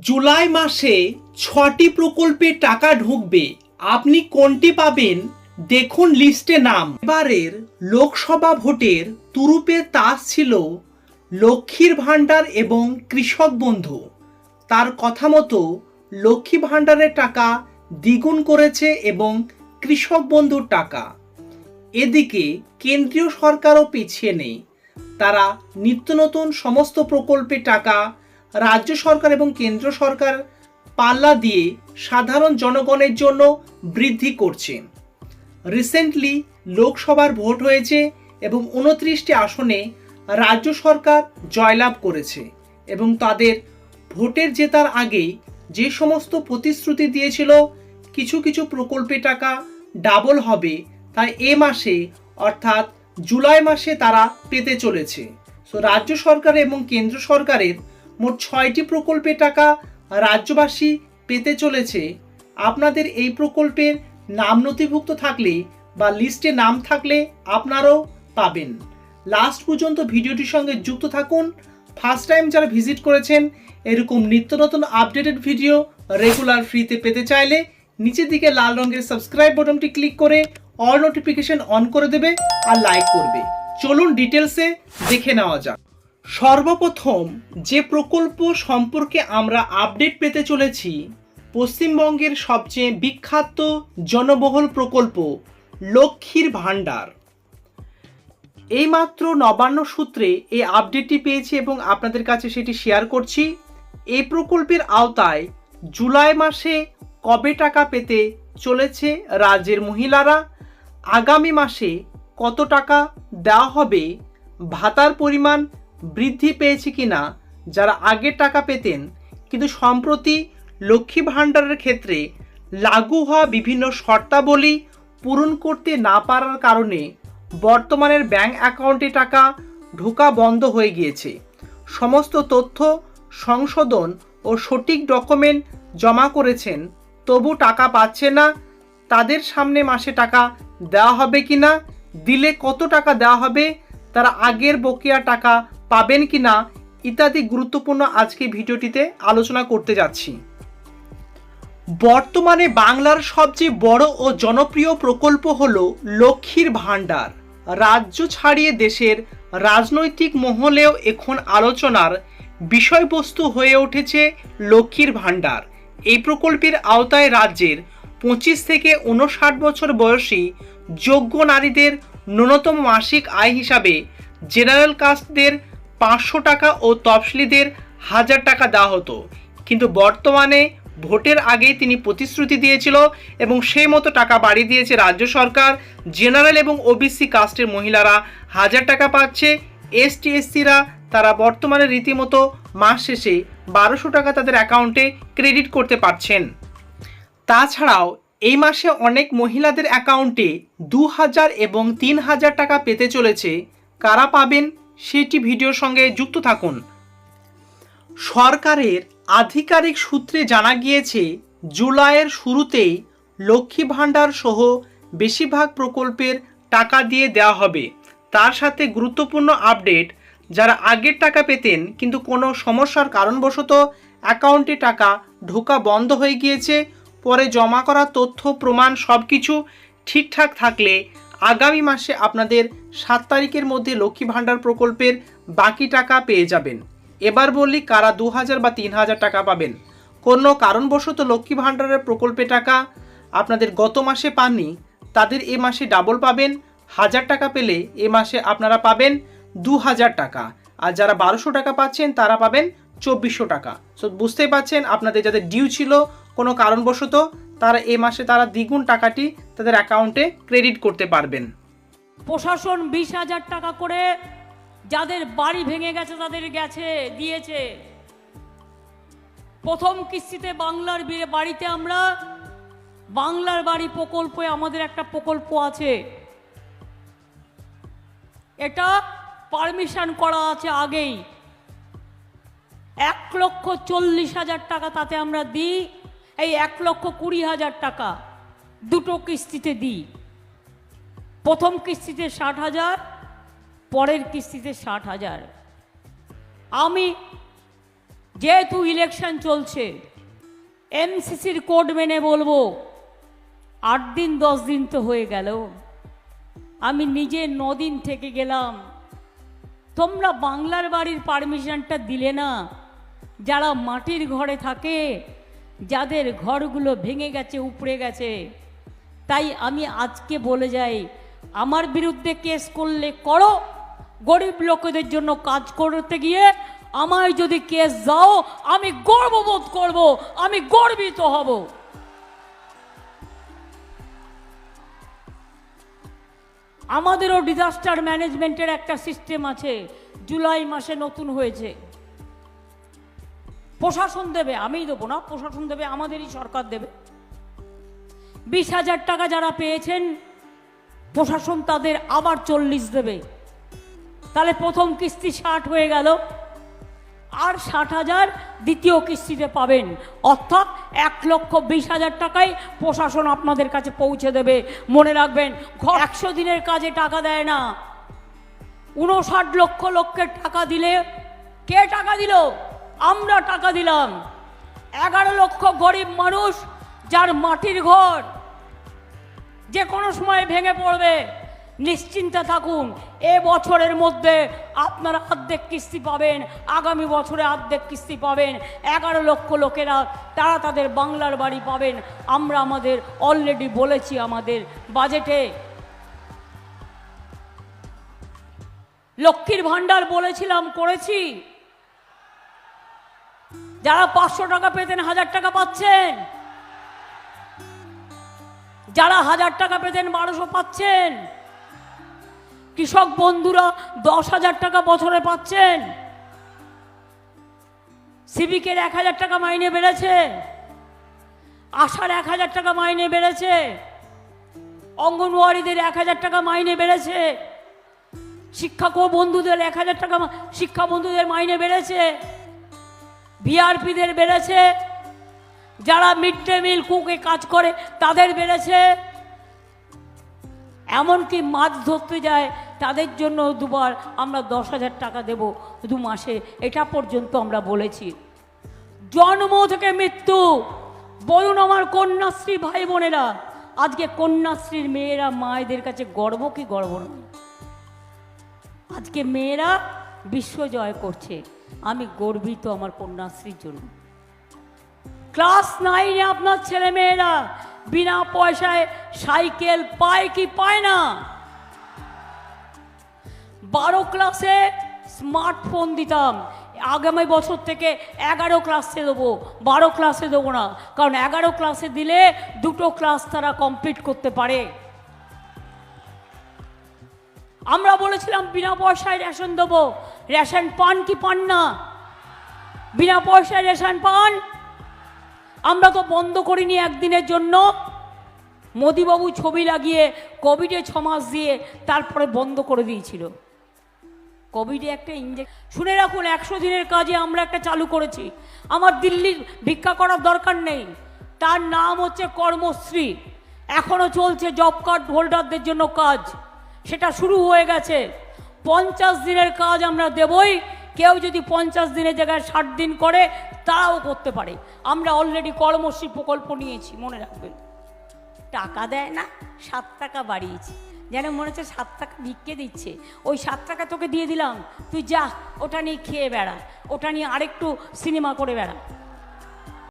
জুলাই মাসে ছটি প্রকল্পে টাকা ঢুকবে। আপনি কোনটি পাবেন? দেখুন লিস্টে নাম। এবারের লোকসভা ভোটের তুরুপে তাস ছিল লক্ষ্মীর ভাণ্ডার এবং কৃষক বন্ধু। তার কথা মতো লক্ষ্মী ভাণ্ডারের টাকা দ্বিগুণ করেছে এবং কৃষক বন্ধুর টাকা। এদিকে কেন্দ্রীয় সরকারও পিছিয়ে নেই। তারা নিত্য নতুন সমস্ত প্রকল্পে টাকা রাজ্য সরকার এবং কেন্দ্র সরকার পাল্লা দিয়ে সাধারণ জনগণের জন্য বৃদ্ধি করছে। রিসেন্টলি লোকসভার ভোট হয়েছে এবং উনত্রিশটি আসনে রাজ্য সরকার জয়লাভ করেছে এবং তাদের ভোটের জেতার আগেই যে সমস্ত প্রতিশ্রুতি দিয়েছিল, কিছু কিছু প্রকল্পে টাকা ডাবল হবে তাই এ মাসে অর্থাৎ জুলাই মাসে তারা পেতে চলেছে। সো রাজ্য সরকার এবং কেন্দ্র সরকারের মোট ছয়টি প্রকল্পে টাকা রাজ্যবাসী পেতে চলেছে। আপনাদের এই প্রকল্পের নাম নথিভুক্ত থাকলে বা লিস্টে নাম থাকলে আপনারাও পাবেন। লাস্ট পর্যন্ত ভিডিওটির সঙ্গে যুক্ত থাকুন। ফার্স্ট টাইম যারা ভিজিট করেছেন, এরকম নিত্য নতুন আপডেটেড ভিডিও রেগুলার ফ্রিতে পেতে চাইলে নিচের দিকে লাল রঙের সাবস্ক্রাইব বাটনটি ক্লিক করে অল নোটিফিকেশন অন করে দেবে আর লাইক করবে। চলুন ডিটেলসে দেখে নেওয়া যাক। সর্বপ্রথম যে প্রকল্প সম্পর্কে আমরা আপডেট পেতে চলেছি, পশ্চিমবঙ্গের সবচেয়ে বিখ্যাত জনবহুল প্রকল্প লক্ষ্মীর ভাণ্ডার। এইমাত্র নবান্ন সূত্রে এই আপডেটটি পেয়েছি এবং আপনাদের কাছে সেটি শেয়ার করছি। এই প্রকল্পের আওতায় জুলাই মাসে কবে টাকা পেতে চলেছে রাজ্যের মহিলারা? আগামী মাসে কত টাকা দেওয়া হবে? ভাতার পরিমাণ বৃদ্ধি পেয়েছে কিনা যারা আগের টাকা পেতেন, কিন্তু সম্প্রতি লক্ষ্মী ভাণ্ডারের ক্ষেত্রে লাগু হওয়া বিভিন্ন শর্তাবলী পূরণ করতে না পারার কারণে বর্তমানের ব্যাংক অ্যাকাউন্টে টাকা ঢোকা বন্ধ হয়ে গিয়েছে। সমস্ত তথ্য, সংশোধন ও সঠিক ডকুমেন্ট জমা করেছেন, তবু টাকা পাচ্ছে না, তাদের সামনে মাসে টাকা দেওয়া হবে কি না দিলে কত টাকা দেওয়া হবে, তারা আগের বকেয়া টাকা পাবেন কি না ইত্যাদি গুরুত্বপূর্ণ আজকে ভিডিওটিতে আলোচনা করতে যাচ্ছি। বর্তমানে বাংলার সবচেয়ে বড় ও জনপ্রিয় প্রকল্প হল লক্ষ্মীর ভাণ্ডার। রাজ্য ছাড়িয়ে দেশের রাজনৈতিক মহলেও এখন আলোচনার বিষয়বস্তু হয়ে উঠেছে লক্ষ্মীর ভাণ্ডার। এই প্রকল্পের আওতায় রাজ্যের পঁচিশ থেকে উনষাট বছর বয়সী যোগ্য নারীদের ন্যূনতম মাসিক আয় হিসাবে জেনারেল কাস্টদের পাঁচশো টাকা ও তফসিলিদের হাজার টাকা দেওয়া হতো। কিন্তু বর্তমানে ভোটের আগেই তিনি প্রতিশ্রুতি দিয়েছিল এবং সেই মতো টাকা বাড়িয়ে দিয়েছে রাজ্য সরকার, জেনারেল এবং ওবিসি কাস্টের মহিলারা। হাজার টাকা পাচ্ছে এসটি এসসিরা তারা বর্তমানে রীতিমতো মাস শেষে বারোশো টাকা তাদের অ্যাকাউন্টে ক্রেডিট করতে পারছেন। তাছাড়াও এই মাসে অনেক মহিলাদের অ্যাকাউন্টে দু হাজার এবং তিন হাজার টাকা পেতে চলেছে। কারা পাবেন? সেটি ভিডিওর সঙ্গে যুক্ত থাকুন। সরকারের আধিকারিক সূত্রে জানা গিয়েছে, জুলাইয়ের শুরুতেই লক্ষ্মী ভাণ্ডার সহ বেশিরভাগ প্রকল্পের টাকা দিয়ে দেওয়া হবে। তার সাথে গুরুত্বপূর্ণ আপডেট, যারা আগের টাকা পেতেন কিন্তু কোনো সমস্যার কারণবশত অ্যাকাউন্টে টাকা ঢোকা বন্ধ হয়ে গিয়েছে, পরে জমা করা তথ্য, প্রমাণ সব কিছু ঠিকঠাক থাকলে আগামী মাসে আপনাদের সাত তারিখের মধ্যে লক্ষ্মী ভাণ্ডার প্রকল্পের বাকি টাকা পেয়ে যাবেন। এবার বললি কারা দু হাজার বা তিন হাজার টাকা পাবেন। কোনো কারণবশত লক্ষ্মী ভাণ্ডারের প্রকল্পে টাকা আপনাদের গত মাসে পাননি, তাদের এ মাসে ডাবল পাবেন। হাজার টাকা পেলে এ মাসে আপনারা পাবেন দু হাজার টাকা। আর যারা বারোশো টাকা পাচ্ছেন, তারা পাবেন চব্বিশশো টাকা। সো বুঝতেই পাচ্ছেন আপনাদের যাদের ডিউ ছিল কোনো কারণবশত তারা এ মাসে তারা দ্বিগুণ টাকাটি তাদের অ্যাকাউন্টে ক্রেডিট করতে পারবেন। প্রশাসন বিশ হাজার টাকা করে যাদের বাড়ি ভেঙে গেছে তাদের গেছে, দিয়েছে। প্রথম কিস্তিতে বাংলার বাড়িতে আমরা বাংলার বাড়ি প্রকল্পে আমাদের একটা প্রকল্প আছে। এটা পারমিশন করা আছে আগেই। এক লক্ষ চল্লিশ হাজার টাকা তাতে আমরা দিই। এই এক লক্ষ কুড়ি হাজার টাকা দুটো কিস্তিতে দিই। প্রথম কিস্তিতে ষাট হাজার, পরের কিস্তিতে ষাট হাজার। আমি যেহেতু ইলেকশন চলছে এমসিসির কোড মেনে বলব, আট দিন, দশ দিন তো হয়ে গেল। আমি নিজে দিন থেকে গেলাম। তোমরা বাংলার বাড়ির পারমিশনটা দিলে না, যারা মাটির ঘরে থাকে যাদের ঘরগুলো ভেঙে গেছে, উপড়ে গেছে। তাই আমি আজকে বলে যাই, আমার বিরুদ্ধে কেস করলে করো। গরিব লোকেদের জন্য কাজ করতে গিয়ে আমায় যদি কেস দাও, আমি গর্ববোধ করব, আমি গর্বিত হব। আমাদেরও ডিজাস্টার ম্যানেজমেন্টের একটা সিস্টেম আছে, জুলাই মাসে নতুন হয়েছে। প্রশাসন দেবে, আমিই দেবো না, প্রশাসন দেবে, আমাদেরই সরকার দেবে। বিশ হাজার টাকা যারা পেয়েছেন, প্রশাসন তাদের আবার চল্লিশ দেবে। তাহলে প্রথম কিস্তি ষাট হয়ে গেল। আর ষাট হাজার দ্বিতীয় কিস্তিতে পাবেন। অর্থাৎ এক লক্ষ বিশ হাজার টাকায় প্রশাসন আপনাদের কাছে পৌঁছে দেবে। মনে রাখবেন একশো দিনের কাজে টাকা দেয় না। উনষাট লক্ষ লক্ষের টাকা দিলে, কে টাকা দিল? আমরা টাকা দিলাম। এগারো লক্ষ গরিব মানুষ যার মাটির ঘর যে কোনো সময় ভেঙে পড়বে। নিশ্চিন্তে থাকুন, এ বছরের মধ্যে আপনারা অর্ধেক কিস্তি পাবেন, আগামী বছরে অর্ধেক কিস্তি পাবেন। এগারো লক্ষ লোকেরা তারা তাদের বাংলার বাড়ি পাবেন। আমরা আমাদের অলরেডি বলেছি আমাদের বাজেটে লক্ষ্মীর ভাণ্ডার বলেছিলাম, করেছি। যারা পাঁচশো টাকা পেতেন, হাজার টাকা পাচ্ছেন। যারা হাজার টাকা পেতেন, বারোশো পাচ্ছেন। কৃষক বন্ধুরা, দশ হাজার টাকা বছরে পাচ্ছেন। সিভিকের এক হাজার টাকা মাইনে বেড়েছে। আশার এক হাজার টাকা মাইনে বেড়েছে। অঙ্গনওয়াড়িদের এক হাজার টাকা মাইনে বেড়েছে। শিক্ষক বন্ধুদের এক হাজার টাকা শিক্ষা বন্ধুদের মাইনে বেড়েছে। ভিআরপিদের বেড়েছে, যারা মিড ডে মিল কুকে কাজ করে, তাদের বেড়েছে। এমনকি মাছ ধরতে যায়, তাদের জন্য দুবার আমরা দশ হাজার টাকা দেব দু মাসে, এটা পর্যন্ত আমরা বলেছি। জন্ম থেকে মৃত্যু, বলুন আমার কন্যাশ্রী ভাই বোনেরা আজকে কন্যাশ্রীর মেয়েরা মায়েদের কাছে গর্ব কি গর্ব নয়? আজকে মেয়েরা বিশ্ব জয় করছে। আমি গর্বিত আমার কন্যাশ্রীর জন্য। ক্লাস নাইনে আপনার ছেলে মেয়েরা বিনা পয়সায় সাইকেল পায় কি পায় না? বারো ক্লাসে স্মার্টফোন দিতাম। আগামী বছর থেকে এগারো ক্লাসে দেবো। বারো ক্লাসে দেবো না, কারণ এগারো ক্লাসে দিলে দুটো ক্লাস তারা কমপ্লিট করতে পারে। আমরা বলেছিলাম, বিনা পয়সায় রেশন দেবো। রেশন পান কি পান না? বিনা পয়সায় রেশন পান? আমরা তো বন্ধ করিনি একদিনের জন্য। মোদিবাবু ছবি লাগিয়ে কোভিডে ছ মাস দিয়ে তারপরে বন্ধ করে দিয়েছিল। কোভিডে একটা ইঞ্জেকশন শুনে রাখুন, একশো দিনের কাজে আমরা একটা চালু করেছি। আমার দিল্লির ভিক্ষা করার দরকার নেই। তার নাম হচ্ছে কর্মশ্রী। এখনও চলছে জব কার্ড হোল্ডারদের জন্য কাজ। সেটা শুরু হয়ে গেছে। পঞ্চাশ দিনের কাজ আমরা দেবই। কেউ যদি পঞ্চাশ দিনের জায়গায় ষাট দিন করে, তারাও করতে পারে। আমরা অলরেডি কর্মশ্রী প্রকল্প নিয়েছি, মনে রাখবেন। টাকা দেয় না, সাত টাকা বাড়িয়েছি। যেন মনে হচ্ছে সাত টাকা ভিক্ষে দিচ্ছে। ওই সাত টাকা তোকে দিয়ে দিলাম। তুই যা, ওটা নিয়ে খেয়ে বেড়া। ওটা নিয়ে আরেকটু সিনেমা করে বেড়া।